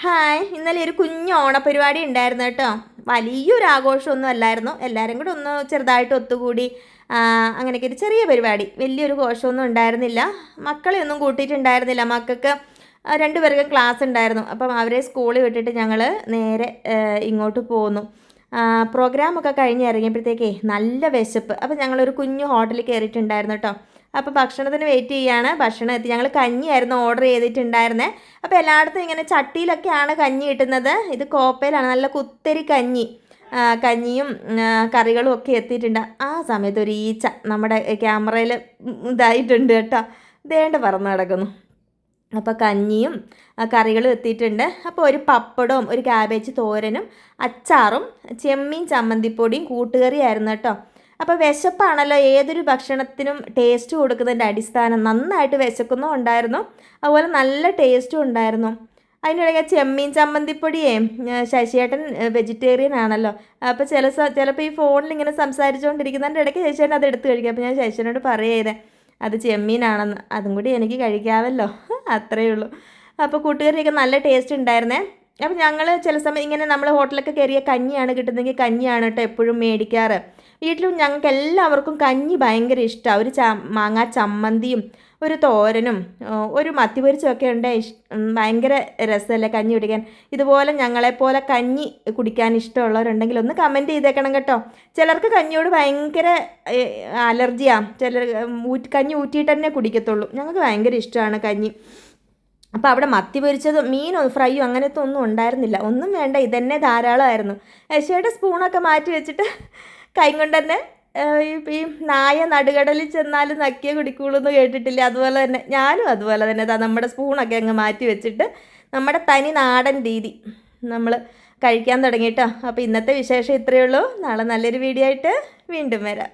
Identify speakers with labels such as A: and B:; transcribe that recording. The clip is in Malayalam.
A: ഹായ് ഇന്നലെ ഒരു കുഞ്ഞു ഓണപരിപാടി ഉണ്ടായിരുന്നു കേട്ടോ. വലിയൊരു ആഘോഷമൊന്നും അല്ലായിരുന്നു. എല്ലാവരും കൂടെ ഒന്ന് ചെറുതായിട്ട് ഒത്തുകൂടി അങ്ങനെയൊക്കെ ഒരു ചെറിയ പരിപാടി. വലിയൊരു ഘോഷമൊന്നും ഉണ്ടായിരുന്നില്ല. മക്കളെ ഒന്നും കൂട്ടിയിട്ടുണ്ടായിരുന്നില്ല. മക്കൾക്ക് രണ്ടുപേർക്കും ക്ലാസ് ഉണ്ടായിരുന്നു. അപ്പം അവരെ സ്കൂളിൽ വിട്ടിട്ട് ഞങ്ങൾ നേരെ ഇങ്ങോട്ട് പോന്നു. പ്രോഗ്രാമൊക്കെ കഴിഞ്ഞ് ഇറങ്ങിയപ്പോഴത്തേക്കേ നല്ല വിശപ്പ്. അപ്പം ഞങ്ങളൊരു കുഞ്ഞു ഹോട്ടലിൽ കയറിയിട്ടുണ്ടായിരുന്നു കേട്ടോ. അപ്പോൾ ഭക്ഷണത്തിന് വെയിറ്റ് ചെയ്യാണ്. ഭക്ഷണം എത്തി. ഞങ്ങൾ കഞ്ഞിയായിരുന്നു ഓർഡർ ചെയ്തിട്ടുണ്ടായിരുന്നത് അപ്പോൾ എല്ലായിടത്തും ഇങ്ങനെ ചട്ടിയിലൊക്കെയാണ് കഞ്ഞി കിട്ടുന്നത്. ഇത് കോപ്പയിലാണ്. നല്ല കുത്തരി കഞ്ഞി. കഞ്ഞിയും കറികളും ഒക്കെ എത്തിയിട്ടുണ്ട്. ആ സമയത്ത് ഒരു ഈച്ച നമ്മുടെ ക്യാമറയിൽ ഇതായിട്ടുണ്ട് കേട്ടോ. ദേണ്ട പറന്ന് കിടക്കുന്നു. അപ്പോൾ കഞ്ഞിയും കറികളും എത്തിയിട്ടുണ്ട്. അപ്പോൾ ഒരു പപ്പടവും ഒരു ക്യാബേജ് തോരനും അച്ചാറും ചെമ്മീൻ ചമ്മന്തിപ്പൊടിയും കൂട്ടുകറിയായിരുന്നു കേട്ടോ. അപ്പോൾ വിശപ്പാണല്ലോ ഏതൊരു ഭക്ഷണത്തിനും ടേസ്റ്റ് കൊടുക്കുന്നതിന്റെ അടിസ്ഥാനം. നന്നായിട്ട് വിശക്കുന്നതും ഉണ്ടായിരുന്നു. അതുപോലെ നല്ല ടേസ്റ്റും ഉണ്ടായിരുന്നു. അതിനിടയ്ക്ക് ചെമ്മീൻ ചമ്മന്തിപ്പൊടിയേ ശശിയേട്ടൻ വെജിറ്റേറിയൻ ആണല്ലോ. അപ്പോൾ ചില ചിലപ്പോൾ ഈ ഫോണിൽ ഇങ്ങനെ സംസാരിച്ചുകൊണ്ടിരിക്കുന്നതിന്റെ ഇടയ്ക്ക് ശശിയേട്ടൻ അത് എടുത്ത് കഴിക്കും. അപ്പോൾ ഞാൻ ശശിനോട് പറയേ അത് ചെമ്മീനാണെന്ന് അതും കൂടി എനിക്ക് കഴിക്കാമല്ലോ. അത്രയേ ഉള്ളൂ. അപ്പോൾ കൂട്ടുകാരിയൊക്കെ നല്ല ടേസ്റ്റ് ഉണ്ടായിരുന്നേ. അപ്പോൾ ഞങ്ങൾ ചില സമയം ഇങ്ങനെ നമ്മൾ ഹോട്ടലൊക്കെ കയറിയ കഞ്ഞിയാണ് കിട്ടുന്നതെങ്കിൽ കഞ്ഞിയാണ് കേട്ടോ എപ്പോഴും മേടിക്കാറ്. വീട്ടിലും ഞങ്ങൾക്ക് എല്ലാവർക്കും കഞ്ഞി ഭയങ്കര ഇഷ്ടമാണ് ഒരു ച മാങ്ങാ ചമ്മന്തിയും ഒരു തോരനും ഒരു മത്തിപൊരിച്ചൊക്കെ ഉണ്ട് ഭയങ്കര രസമല്ലേ കഞ്ഞി കുടിക്കാൻ. ഇതുപോലെ ഞങ്ങളെപ്പോലെ കഞ്ഞി കുടിക്കാൻ ഇഷ്ടമുള്ളവരുണ്ടെങ്കിൽ ഒന്ന് കമന്റ് ചെയ്തേക്കണം കേട്ടോ. ചിലർക്ക് കഞ്ഞിയോട് ഭയങ്കര അലർജിയാണ് ചിലർ കഞ്ഞി ഊറ്റിയിട്ട് തന്നെ കുടിക്കത്തുള്ളൂ. ഞങ്ങൾക്ക് ഭയങ്കര ഇഷ്ടമാണ് കഞ്ഞി. അപ്പോൾ അവിടെ മത്തി പൊരിച്ചതും മീനോ ഫ്രൈയോ അങ്ങനത്തെ ഒന്നും ഉണ്ടായിരുന്നില്ല. ഒന്നും വേണ്ട ഇതന്നെ ധാരാളമായിരുന്നു. യശയുടെ സ്പൂണൊക്കെ മാറ്റി വെച്ചിട്ട് കൈ കൊണ്ട് തന്നെ ഈ നായ നടുകടലിൽ ചെന്നാലും നക്കിയേ കുടിക്കുള്ളൂ എന്ന് കേട്ടിട്ടില്ല? അതുപോലെ തന്നെ ഞാനും അതുപോലെ തന്നെ നമ്മുടെ സ്പൂണൊക്കെ അങ്ങ് മാറ്റി വെച്ചിട്ട് നമ്മുടെ തനി നാടൻ രീതി നമ്മൾ കഴിക്കാൻ തുടങ്ങിയിട്ടോ. അപ്പോൾ ഇന്നത്തെ വിശേഷം ഇത്രയേ ഉള്ളൂ. നാളെ നല്ലൊരു വീഡിയോ ആയിട്ട് വീണ്ടും വരാം.